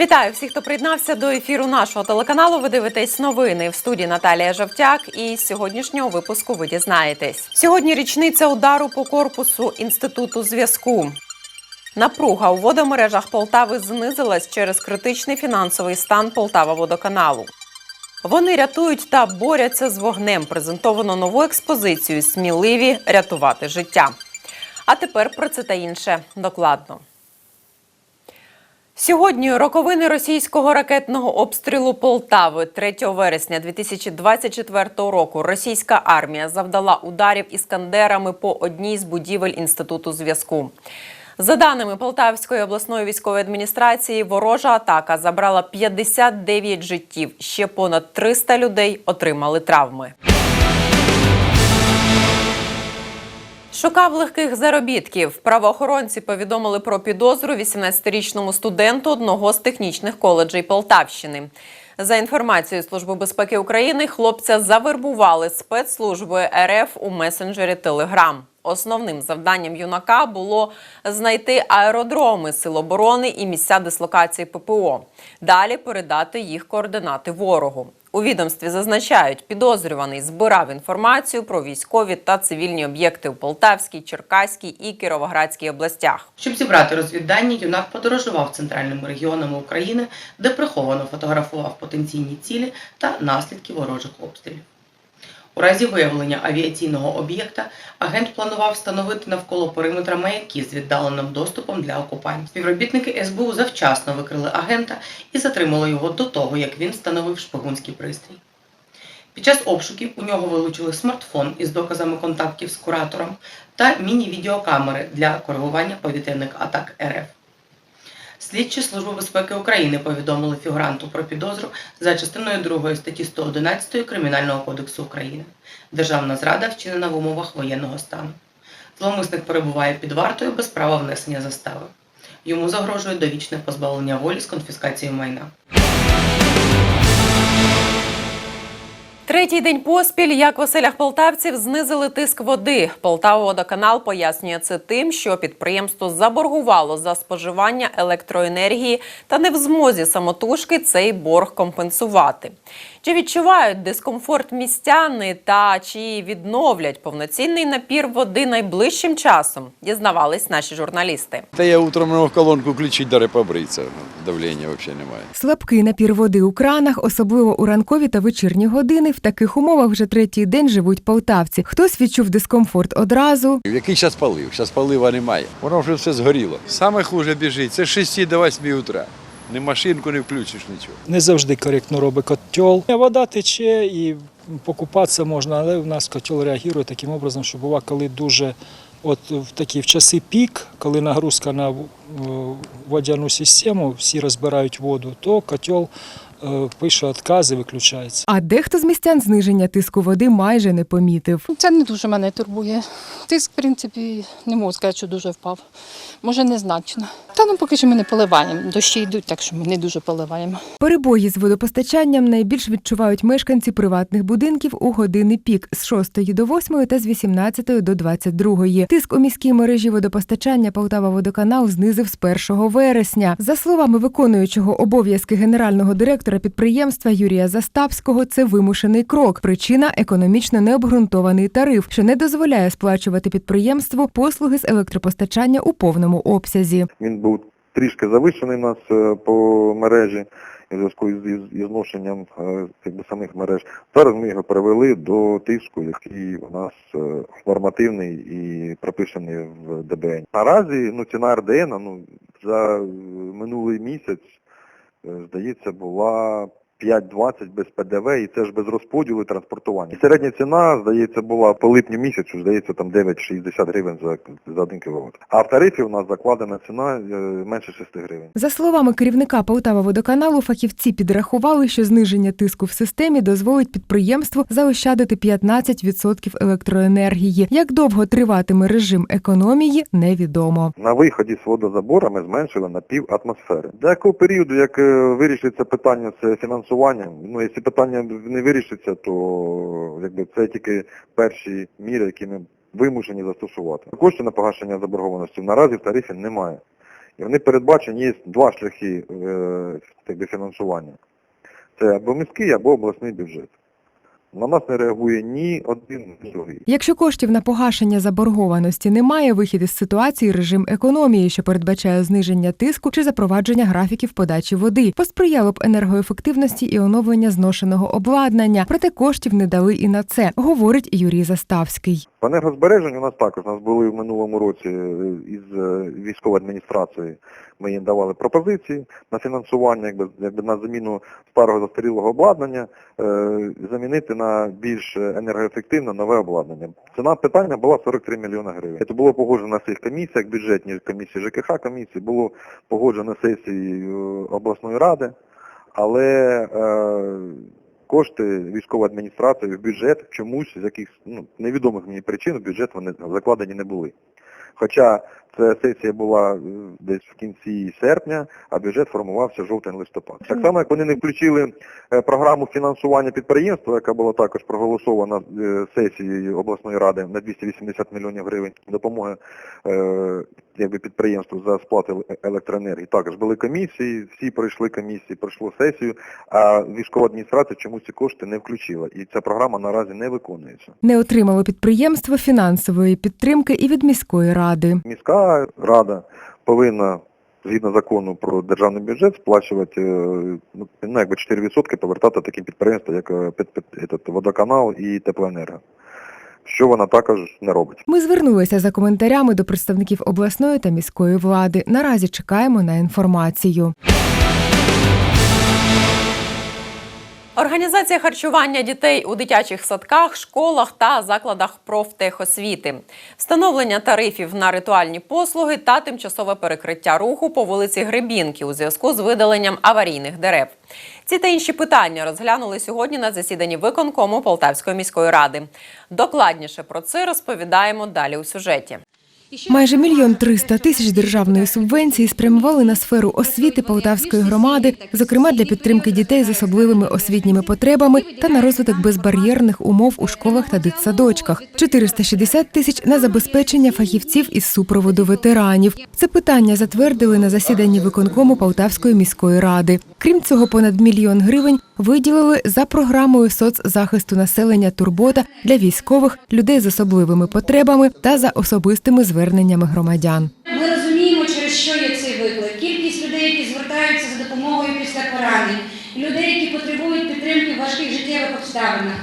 Вітаю всіх, хто приєднався до ефіру нашого телеканалу. Ви дивитесь новини в студії Наталія Жовтяк. І з сьогоднішнього випуску ви дізнаєтесь. Сьогодні річниця удару по корпусу інституту зв'язку. Напруга у водомережах Полтави знизилась через критичний фінансовий стан Полтава водоканалу. Вони рятують та борються з вогнем. Презентовано нову експозицію Сміливі рятувати життя. А тепер про це та інше докладно. Сьогодні роковини російського ракетного обстрілу Полтави 3 вересня 2024 року. Російська армія завдала ударів іскандерами по одній з будівель інституту зв'язку. За даними Полтавської обласної військової адміністрації, ворожа атака забрала 59 життів. Ще понад 300 людей отримали травми. Шукав легких заробітків. Правоохоронці повідомили про підозру 18-річному студенту одного з технічних коледжей Полтавщини. За інформацією Служби безпеки України, хлопця завербували спецслужби РФ у месенджері Телеграм. Основним завданням юнака було знайти аеродроми Сил оборони і місця дислокації ППО. Далі передати їх координати ворогу. У відомстві зазначають, підозрюваний збирав інформацію про військові та цивільні об'єкти у Полтавській, Черкаській і Кіровоградській областях. Щоб зібрати розвіддані, юнак подорожував центральними регіонами України, де приховано фотографував потенційні цілі та наслідки ворожих обстрілів. У разі виявлення авіаційного об'єкта агент планував встановити навколо периметра маяки з віддаленим доступом для окупантів. Співробітники СБУ завчасно викрили агента і затримали його до того, як він встановив шпигунський пристрій. Під час обшуків у нього вилучили смартфон із доказами контактів з куратором та міні-відеокамери для коригування повітряних атак РФ. Слідчі Служби безпеки України повідомили фігуранту про підозру за частиною 2 статті 111 Кримінального кодексу України. Державна зрада вчинена в умовах воєнного стану. Зловмисник перебуває під вартою без права внесення застави. Йому загрожує довічне позбавлення волі з конфіскацією майна. Третій день поспіль, як в оселях полтавців, знизили тиск води. Полтавоводоканал пояснює це тим, що підприємство заборгувало за споживання електроенергії та не в змозі самотужки цей борг компенсувати. Чи відчувають дискомфорт містяни та чи відновлять повноцінний напір води найближчим часом? Дізнавались наші журналісти. Та я утром мог колонку включити, даже побриться. Давлення взагалі немає. Слабкий напір води у кранах, особливо у ранкові та вечірні години. В таких умовах вже третій день живуть полтавці. Хтось відчув дискомфорт одразу, В який час палив? Зараз палива немає. Воно вже все згоріло. Саме хуже біжить. Це з 6 до 8 утра. Ні машинку не включиш нічого. Не завжди коректно робить котел. Вода тече і покупатися можна, але в нас котел реагує таким образом, що буває, коли дуже от в такі в часи пік, коли нагрузка на е, водяну систему, всі розбирають воду, то котел е, пише відкази, виключається. а дехто з містян зниження тиску води майже не помітив. Це не дуже мене турбує. Тиск, в принципі, не можу сказати, що дуже впав. Може, незначно. Та ну поки що ми не поливаємо. Дощі йдуть, так що ми не дуже поливаємо. Перебої з водопостачанням найбільш відчувають мешканці приватних будинків у години пік з 6 до 8 та з 18 до 22. Тиск у міській мережі водопостачання Полтава водоканал знизив з 1 вересня. За словами виконуючого обов'язки генерального директора підприємства Юрія Застапського, це вимушений крок. Причина економічно необґрунтований тариф, що не дозволяє сплачувати підприємству послуги з електропостачання у повному обсязі. Він був трішки завищений у нас е, по мережі у зв'язку із, зношенням е, самих мереж. Зараз ми його перевели до тиску, який у нас е, нормативний і прописаний в ДБН. Наразі ну, ціна РДН ну, за минулий місяць, здається, була 5,20 без ПДВ, і це ж без розподілу і транспортування. І середня ціна, здається, була по липню місяцю, здається, там 9,60 гривень за, за 1 кВт. А в тарифі у нас закладена ціна е, менше 6 гривень. За словами керівника Полтава водоканалу, фахівці підрахували, що зниження тиску в системі дозволить підприємству заощадити 15% електроенергії. Як довго триватиме режим економії, невідомо. На виході з водозабора ми зменшили на пів атмосфери. До якого періоду, як е, вирішиться питання з фінансування, ну якщо питання не вирішиться, то якби це тільки перші міри, які ми вимушені застосувати. Коштів на погашення заборгованості наразі в тарифі немає. І вони передбачені, є два шляхи е, фінансування. Це або міський, або обласний бюджет. На нас не реагує ні один, ні другий. Якщо коштів на погашення заборгованості немає, вихід із ситуації режим економії, що передбачає зниження тиску чи запровадження графіків подачі води, посприяло б енергоефективності і оновлення зношеного обладнання. Проте коштів не дали і на це, говорить Юрій Заставський. По енергозбереженню у нас також у нас були в минулому році е, із е, військової адміністрації. Ми їм давали пропозиції на фінансування, якби, якби на заміну старого застарілого обладнання, е, замінити на більш енергоефективне нове обладнання. Ціна питання була 43 мільйони гривень. Це було погоджено на всіх комісіях, бюджетні комісії ЖКХ комісії, було погоджено сесії е, обласної ради, але е, кошти військової адміністрації в бюджет чомусь з якихось ну, невідомих мені причин в бюджет вони закладені не були. Хоча ця сесія була е, десь в кінці серпня, а бюджет формувався жовтень-листопад. Так само, як вони не включили е, програму фінансування підприємства, яка була також проголосована е, сесією обласної ради на 280 мільйонів гривень допомоги якби підприємству за сплату е- електроенергії. Також були комісії, всі пройшли комісії, пройшло сесію, а військова адміністрація чомусь ці кошти не включила. І ця програма наразі не виконується. Не отримало підприємство фінансової підтримки і від міської ради. Міська рада повинна згідно закону про державний бюджет сплачувати е, ну, ну, якби 4% повертати таким підприємствам, як е, водоканал і теплоенерго. Що вона також не робить. Ми звернулися за коментарями до представників обласної та міської влади. Наразі чекаємо на інформацію. Організація харчування дітей у дитячих садках, школах та закладах профтехосвіти, встановлення тарифів на ритуальні послуги та тимчасове перекриття руху по вулиці Гребінки у зв'язку з видаленням аварійних дерев. Ці та інші питання розглянули сьогодні на засіданні виконкому Полтавської міської ради. Докладніше про це розповідаємо далі у сюжеті. Майже мільйон триста тисяч державної субвенції спрямували на сферу освіти Полтавської громади, зокрема для підтримки дітей з особливими освітніми потребами та на розвиток безбар'єрних умов у школах та дитсадочках. 460 тисяч на забезпечення фахівців із супроводу ветеранів. Це питання затвердили на засіданні виконкому Полтавської міської ради. Крім цього, понад мільйон гривень виділили за програмою соцзахисту населення турбота для військових, людей з особливими потребами та за особистими зверненнями громадян. Ми розуміємо, через що є цей виклик. Кількість людей, які звертаються за допомогою після поранень, людей, які потребують підтримки в важких життєвих обставинах.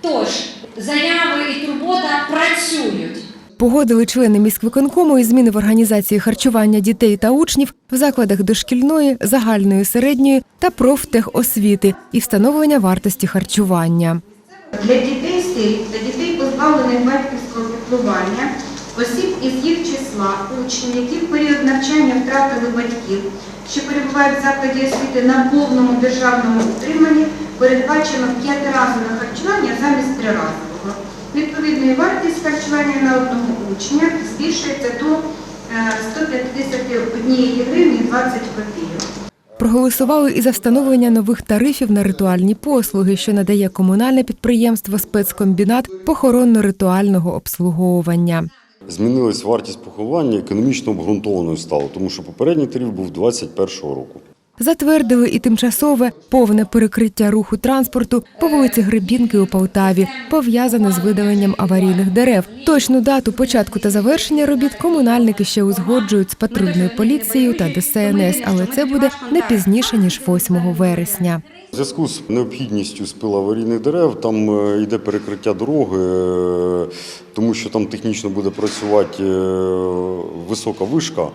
Тож, заяви і турбота працюють. Погодили члени міськвиконкому і зміни в організації харчування дітей та учнів в закладах дошкільної, загальної середньої та профтехосвіти і встановлення вартості харчування. Для дітей сиріт та дітей позбавлених батьківського піклування, осіб із їх числа, учнів, які в період навчання втратили батьків, що перебувають в закладі освіти на повному державному утриманні, передбачено п'ятиразове харчування замість триразового. Відповідно, і вартість харчування на одного учня збільшується до е, 151 гривні 20 копійок. Проголосували і за встановлення нових тарифів на ритуальні послуги, що надає комунальне підприємство спецкомбінат похоронно-ритуального обслуговування. Змінилась вартість поховання економічно обґрунтованою стала, тому що попередній тариф був 2021 року. Затвердили і тимчасове повне перекриття руху транспорту по вулиці Гребінки у Полтаві, пов'язане з видаленням аварійних дерев. Точну дату початку та завершення робіт комунальники ще узгоджують з патрульною поліцією та ДСНС, але це буде не пізніше ніж 8 вересня. У зв'язку з необхідністю спилу аварійних дерев там е, йде перекриття дороги, е, тому що там технічно буде працювати е, висока вишка.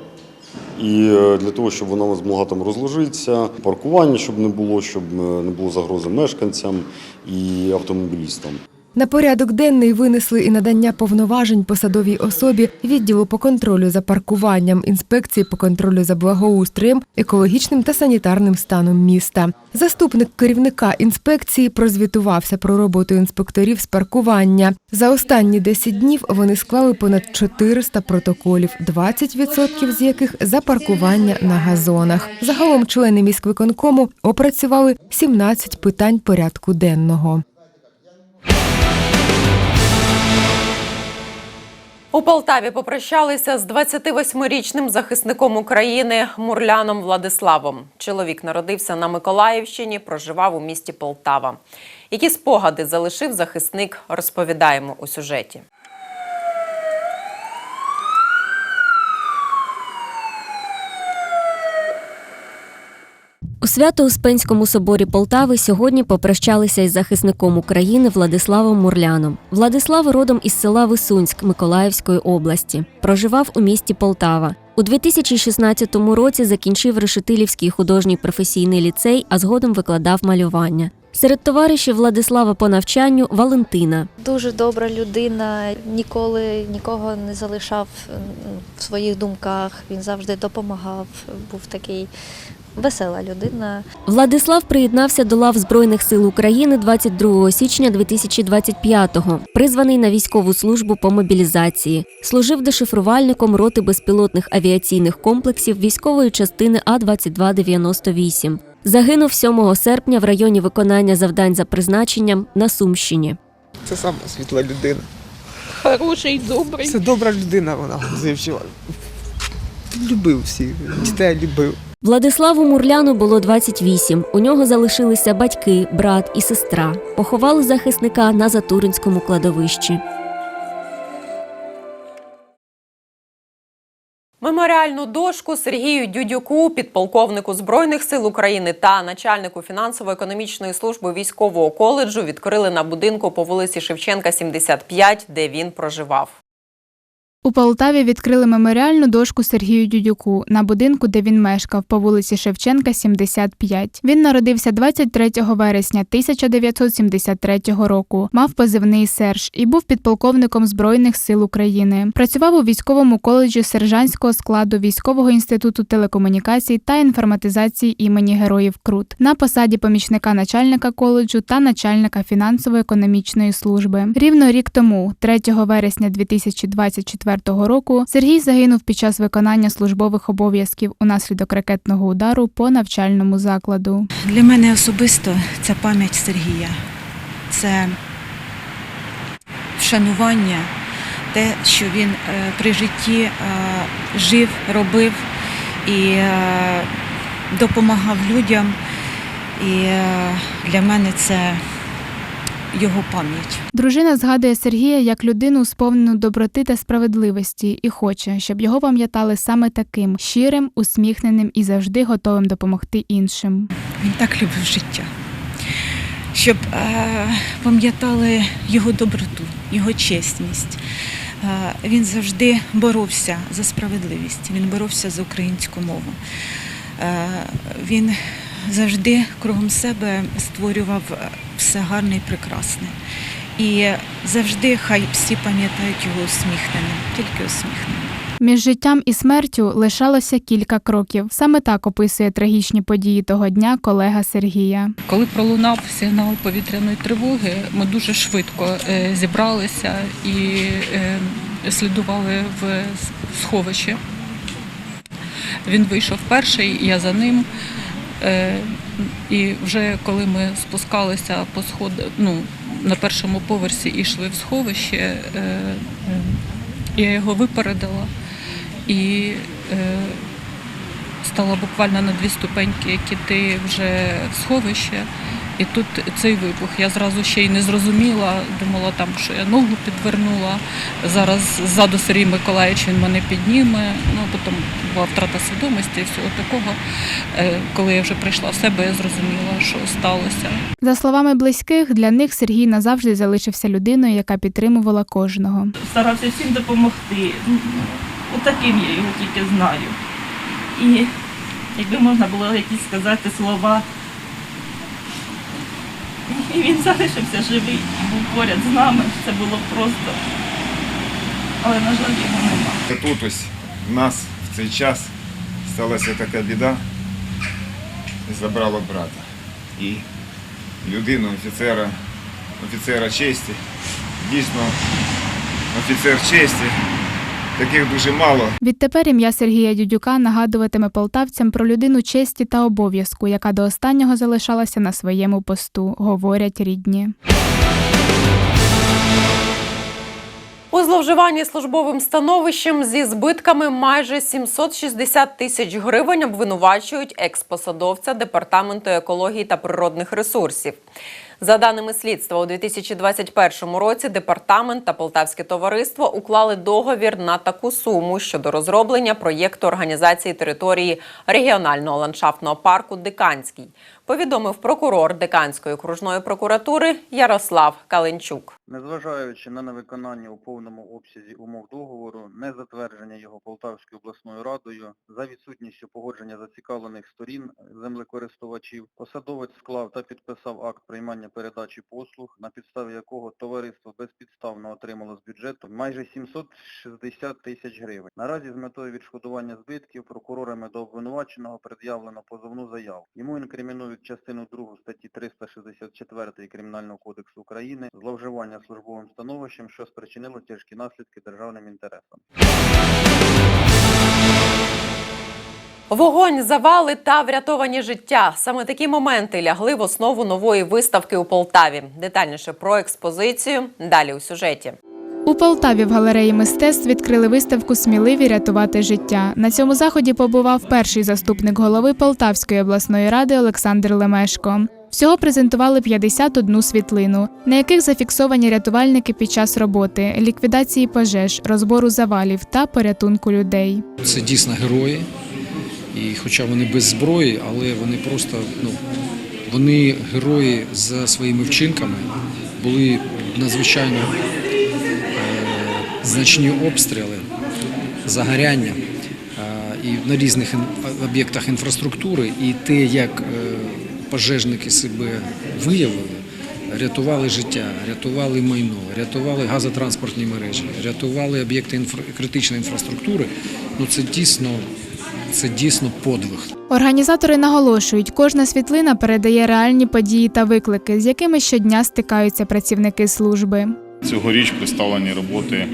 І е, для того, щоб вона змогла там розложитися, паркування, щоб не було, щоб е, не було загрози мешканцям і автомобілістам. На порядок денний винесли і надання повноважень посадовій особі відділу по контролю за паркуванням, інспекції по контролю за благоустроєм, екологічним та санітарним станом міста. Заступник керівника інспекції прозвітувався про роботу інспекторів з паркування. За останні 10 днів вони склали понад 400 протоколів, 20% з яких за паркування на газонах. Загалом члени міськвиконкому опрацювали 17 питань порядку денного. У Полтаві попрощалися з 28-річним захисником України Мурляном Владиславом. Чоловік народився на Миколаївщині, проживав у місті Полтава. Які спогади залишив захисник, розповідаємо у сюжеті. У Свято-Успенському соборі Полтави сьогодні попрощалися із захисником України Владиславом Мурляном. Владислав родом із села Висунськ Миколаївської області. Проживав у місті Полтава. У 2016 році закінчив Решетилівський художній професійний ліцей, а згодом викладав малювання. Серед товаришів Владислава по навчанню Валентина. Дуже добра людина, ніколи нікого не залишав в своїх думках. Він завжди допомагав. Був такий весела людина. Владислав приєднався до лав Збройних сил України 22 січня 2025-го, призваний на військову службу по мобілізації. Служив дешифрувальником роти безпілотних авіаційних комплексів військової частини А-2298. Загинув 7 серпня в районі виконання завдань за призначенням на Сумщині. Це сама світла людина. Хороший, добрий. Це добра людина вона завжди. Любив всіх, дітей любив. Владиславу Мурляну було 28. У нього залишилися батьки, брат і сестра. Поховали захисника на Затуринському кладовищі. Меморіальну дошку Сергію Дюдюку, підполковнику Збройних сил України та начальнику фінансово-економічної служби військового коледжу відкрили на будинку по вулиці Шевченка, 75, де він проживав. У Полтаві відкрили меморіальну дошку Сергію Дюдюку на будинку, де він мешкав, по вулиці Шевченка, 75. Він народився 23 вересня 1973 року, мав позивний Серж і був підполковником Збройних сил України. Працював у військовому коледжі сержантського складу Військового інституту телекомунікацій та інформатизації імені Героїв Крут на посаді помічника начальника коледжу та начальника фінансово-економічної служби. Рівно рік тому, 3 вересня 2024 року, Сергій загинув під час виконання службових обов'язків унаслідок ракетного удару по навчальному закладу. Для мене особисто ця пам'ять Сергія це вшанування, те, що він е, при житті е, жив, робив і е, допомагав людям. І для мене це його пам'ять. Дружина згадує Сергія як людину, сповнену доброти та справедливості, і хоче, щоб його пам'ятали саме таким щирим, усміхненим і завжди готовим допомогти іншим. Він так любив життя, щоб е, пам'ятали його доброту, його чесність. Е, він завжди боровся за справедливість, він боровся за українську мову. Е, він завжди кругом себе створював все гарне і прекрасне. І завжди хай всі пам'ятають його усміхненим, тільки усміхненим. Між життям і смертю лишалося кілька кроків. Саме так описує трагічні події того дня колега Сергія. Коли пролунав сигнал повітряної тривоги, ми дуже швидко е, зібралися і е, слідували в сховище. Він вийшов перший, я за ним. І вже коли ми спускалися по сход, ну, на першому поверсі і йшли в сховище, е, е, я його випередила. І е, стала буквально на дві ступеньки, як вже в сховище. І тут цей вибух. Я зразу ще й не зрозуміла, думала там, що я ногу підвернула. Зараз ззаду Сергій Миколаївич він мене підніме. Ну потім була втрата свідомості і всього такого. Е, Коли я вже прийшла в себе, я зрозуміла, що сталося. За словами близьких, для них Сергій назавжди залишився людиною, яка підтримувала кожного. Старався всім допомогти. Отаким я його тільки знаю. І якби можна було якісь сказати слова. І він залишився живий, був поряд з нами. Це було просто. Але, на жаль, його нема. Тут ось в нас в цей час сталася така біда, забрала брата. І людину, офіцера, офіцера честі, дійсно офіцер честі, таких дуже мало. Відтепер ім'я Сергія Дюдюка нагадуватиме полтавцям про людину честі та обов'язку, яка до останнього залишалася на своєму посту, говорять рідні. У зловживанні службовим становищем зі збитками майже 760 тисяч гривень обвинувачують експосадовця Департаменту екології та природних ресурсів. За даними слідства, у 2021 році департамент та Полтавське товариство уклали договір на таку суму щодо розроблення проєкту організації території регіонального ландшафтного парку Диканський. Повідомив прокурор Диканської окружної прокуратури Ярослав Каленчук. Незважаючи на невиконання у повному обсязі умов договору, не затвердження його Полтавською обласною радою, за відсутністю погодження зацікавлених сторін землекористувачів, посадовець склав та підписав акт приймання передачі послуг, на підставі якого товариство безпідставно отримало з бюджету майже 760 тисяч гривень. Наразі з метою відшкодування збитків прокурорами до обвинуваченого пред'явлено позовну заяву. Йому інкримінують частину 2 статті 364 Кримінального кодексу України зловживання службовим становищем, що спричинило тяжкі наслідки державним інтересам. Вогонь, завали та врятовані життя. Саме такі моменти лягли в основу нової виставки у Полтаві. Детальніше про експозицію далі у сюжеті. У Полтаві в галереї мистецтв відкрили виставку Сміливі рятувати життя. На цьому заході побував перший заступник голови Полтавської обласної ради Олександр Лемешко. Всього презентували 51 світлину, на яких зафіксовані рятувальники під час роботи, ліквідації пожеж, розбору завалів та порятунку людей. Це дійсно герої, і хоча вони без зброї, але вони просто ну, вони герої за своїми вчинками, були надзвичайно значні обстріли, загоряння е, і на різних об'єктах інфраструктури, і те, як е, пожежники себе виявили. Рятували життя, рятували майно, рятували газотранспортні мережі, рятували об'єкти інфра- критичної інфраструктури. Ну це дійсно, це дійсно подвиг. Організатори наголошують, кожна світлина передає реальні події та виклики, з якими щодня стикаються працівники служби. Цьогоріч представлені роботи,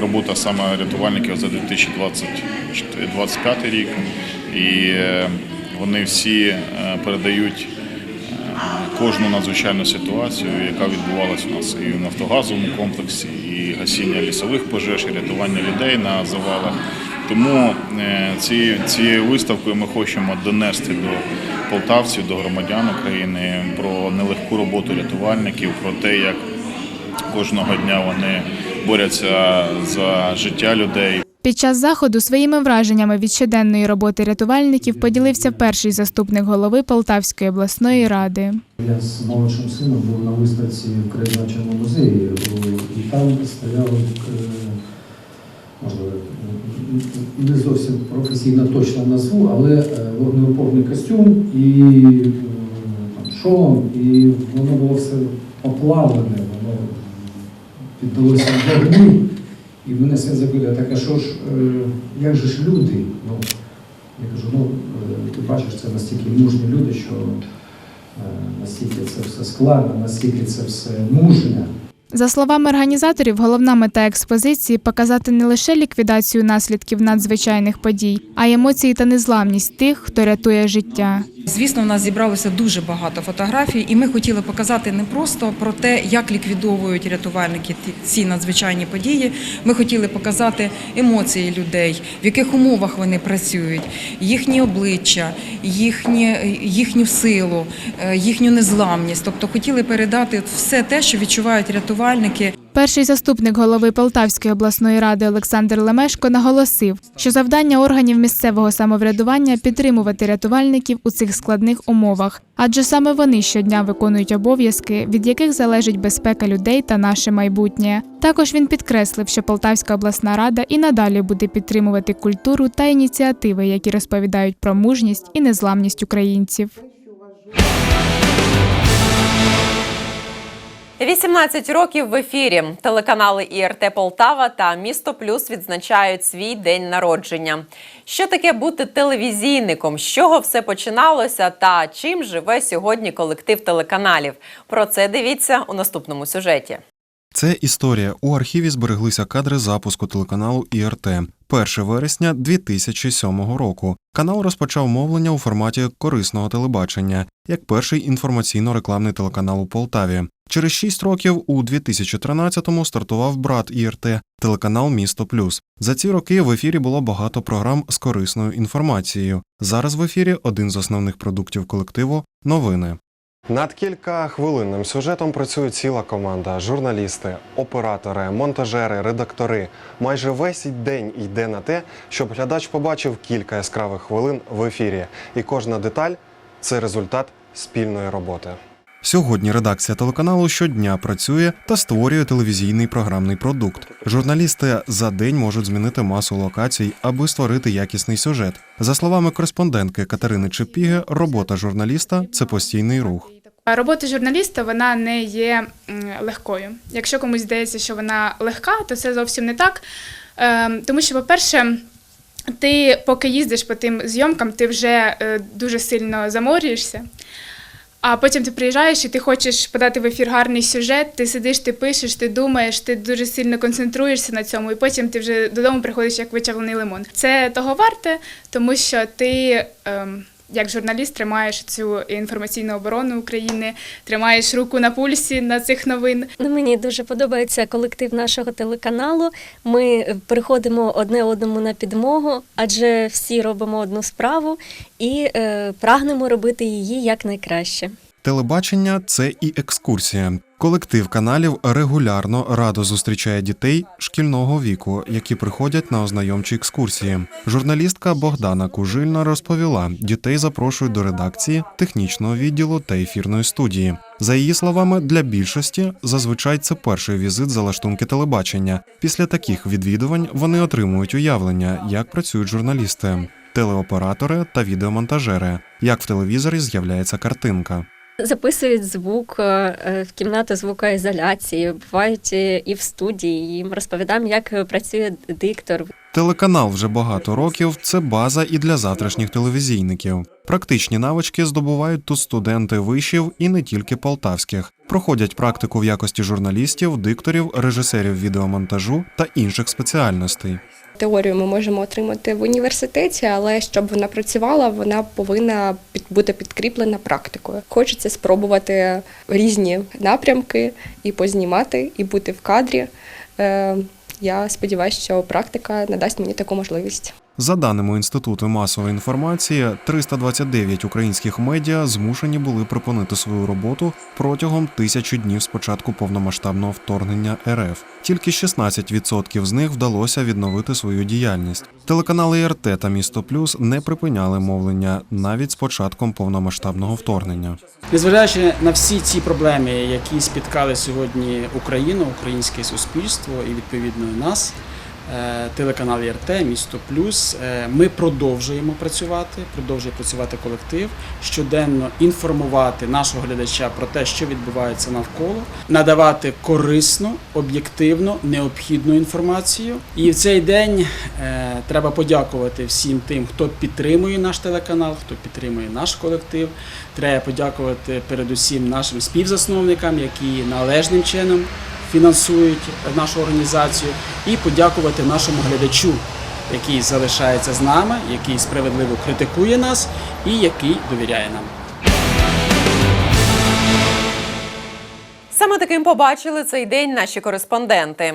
робота саме рятувальників за 2025 рік. І е, вони всі е, передають е, кожну надзвичайну ситуацію, яка відбувалася у нас і в нафтогазовому комплексі, і гасіння лісових пожеж, і рятування людей на завалах. Тому ці- цією виставкою ми хочемо донести до полтавців, до громадян України про нелегку роботу рятувальників, про те, як кожного дня вони борються за життя людей. Під час заходу своїми враженнями від щоденної роботи рятувальників поділився перший заступник голови Полтавської обласної ради. Я з молодшим сином був на виставці в краєзнавчому музеї, і там стояли, е, можливо, не зовсім професійно точно назву, але е, вогнеупорний костюм і е, там, шолом, і воно було все оплавлене, воно піддалося вогню. І мене син запитує, так а що ж, е, як же ж люди? Ну, я кажу, ну е, ти бачиш, це настільки мужні люди, що Е, настільки це все складно, настільки це все мужньо. За словами організаторів, головна мета експозиції показати не лише ліквідацію наслідків надзвичайних подій, а й емоції та незламність тих, хто рятує життя. Звісно, в нас зібралося дуже багато фотографій, і ми хотіли показати не просто про те, як ліквідовують рятувальники ці надзвичайні події. Ми хотіли показати емоції людей, в яких умовах вони працюють, їхні обличчя, їхні, їхню силу, е, їхню незламність. Тобто хотіли передати все те, що відчувають рятувальники. Перший заступник голови Полтавської обласної ради Олександр Лемешко наголосив, що завдання органів місцевого самоврядування підтримувати рятувальників у цих складних умовах, адже саме вони щодня виконують обов'язки, від яких залежить безпека людей та наше майбутнє. Також він підкреслив, що Полтавська обласна рада і надалі буде підтримувати культуру та ініціативи, які розповідають про мужність і незламність українців. 18 років в ефірі. Телеканали ІРТ Полтава та Місто Плюс відзначають свій день народження. Що таке бути телевізійником? З чого все починалося та чим живе сьогодні колектив телеканалів? Про це дивіться у наступному сюжеті. Це історія. У архіві збереглися кадри запуску телеканалу ІРТ. 1 вересня 2007 року. Канал розпочав мовлення у форматі корисного телебачення як перший інформаційно-рекламний телеканал у Полтаві. Через шість років у 2013-му стартував брат ІРТ телеканал Місто Плюс. За ці роки в ефірі було багато програм з корисною інформацією. Зараз в ефірі один з основних продуктів колективу новини. Над кілька хвилинним сюжетом працює ціла команда: журналісти, оператори, монтажери, редактори. Майже весь день йде на те, щоб глядач побачив кілька яскравих хвилин в ефірі, і кожна деталь це результат спільної роботи. Сьогодні редакція телеканалу щодня працює та створює телевізійний програмний продукт. Журналісти за день можуть змінити масу локацій, аби створити якісний сюжет. За словами кореспондентки Катерини Чепіги, робота журналіста це постійний рух. Робота журналіста вона не є легкою. Якщо комусь здається, що вона легка, то це зовсім не так. Ем, Тому що, по-перше, ти поки їздиш по тим зйомкам, ти вже е, дуже сильно заморюєшся. А потім ти приїжджаєш і ти хочеш подати в ефір гарний сюжет, ти сидиш, ти пишеш, ти думаєш, ти дуже сильно концентруєшся на цьому, і потім ти вже додому приходиш як вичавлений лимон. Це того варте, тому що ти. Ем, як журналіст тримаєш цю інформаційну оборону України, тримаєш руку на пульсі на цих новин. Ну, мені дуже подобається колектив нашого телеканалу. Ми приходимо одне одному на підмогу, адже всі робимо одну справу і е, прагнемо робити її якнайкраще. Телебачення це і екскурсія. Колектив каналів регулярно радо зустрічає дітей шкільного віку, які приходять на ознайомчі екскурсії. Журналістка Богдана Кужильна розповіла, дітей запрошують до редакції, технічного відділу та ефірної студії. За її словами, для більшості зазвичай це перший візит за лаштунки телебачення. Після таких відвідувань вони отримують уявлення, як працюють журналісти, телеоператори та відеомонтажери, як в телевізорі з'являється картинка. Записують звук е, в кімнату звукоізоляції, бувають е, і в студії. Їм розповідаємо, як працює диктор. Телеканал вже багато років це база і для завтрашніх телевізійників. Практичні навички здобувають тут студенти вишів і не тільки полтавських. Проходять практику в якості журналістів, дикторів, режисерів відеомонтажу та інших спеціальностей. Теорію ми можемо отримати в університеті, але щоб вона працювала, вона повинна бути підкріплена практикою. Хочеться спробувати різні напрямки і познімати, і бути в кадрі. Е, Я сподіваюся, що практика надасть мені таку можливість. За даними Інституту масової інформації, 329 українських медіа змушені були припинити свою роботу протягом тисячі днів з початку повномасштабного вторгнення РФ. Тільки 16% з них вдалося відновити свою діяльність. Телеканали РТ та Місто Плюс не припиняли мовлення навіть з початком повномасштабного вторгнення. Незважаючи на всі ці проблеми, які спіткали сьогодні Україну, українське суспільство і відповідно нас, телеканал ЄРТ, Місто Плюс, е, ми продовжуємо працювати, продовжує працювати колектив, щоденно інформувати нашого глядача про те, що відбувається навколо, надавати корисну, об'єктивну, необхідну інформацію. І в цей день е, треба подякувати всім тим, хто підтримує наш телеканал, хто підтримує наш колектив. Треба подякувати передусім нашим співзасновникам, які належним чином фінансують нашу організацію, і подякувати нашому глядачу, який залишається з нами, який справедливо критикує нас і який довіряє нам. Саме таким побачили цей день наші кореспонденти.